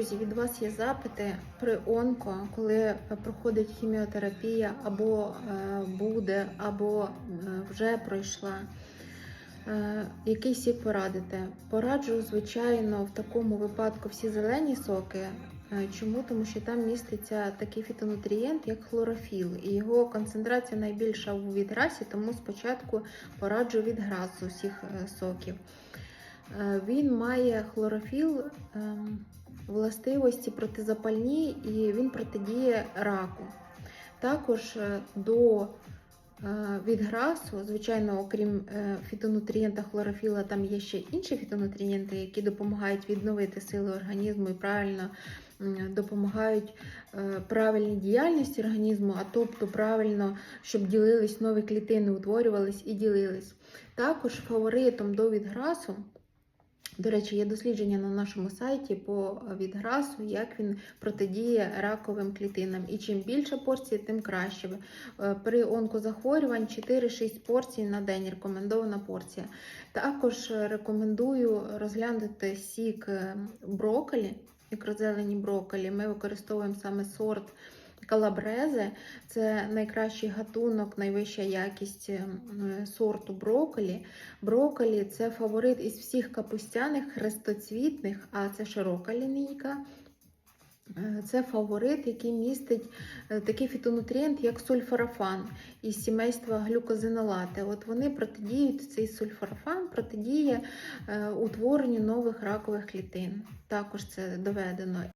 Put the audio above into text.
друзі, від вас є запити при онко, коли проходить хіміотерапія, або е, буде, або е, вже пройшла. Е, Який сік порадите? Пораджу, звичайно, в такому випадку всі зелені соки. Чому? Тому що там міститься такий фітонутрієнт, як хлорофіл, і його концентрація найбільша у відграсі, тому спочатку пораджу відграс з усіх соків. Він має хлорофіл ем, властивості протизапальні і він протидіє раку. Також е, до е, відграсу, звичайно, окрім е, фітонутрієнта хлорофіла, там є ще інші фітонутрієнти, які допомагають відновити сили організму і правильно допомагають правильній діяльності організму, а тобто правильно, щоб ділились нові клітини, утворювались і ділились. Також фаворитом до відграсу. До речі, є дослідження на нашому сайті по відграсу, як він протидіє раковим клітинам. І чим більше порцій, тим краще. Е, При онкозахворювань 4-6 порцій на день рекомендована порція. Також е, рекомендую розглянути сік е, брокколі, мікрозелені брокколі. Ми використовуємо саме сорт калабрезе. Це найкращий гатунок, найвища якість е, сорту брокколі. Брокколі – це фаворит із всіх капустяних хрестоцвітних, а це широка лінійка. Е, Це фаворит, який містить е, такий фітонутрієнт, як сульфорафан із сімейства глюкозинолати. От вони протидіють цей сульфорафан, протидіє утворенню нових ракових клітин. Також це доведено.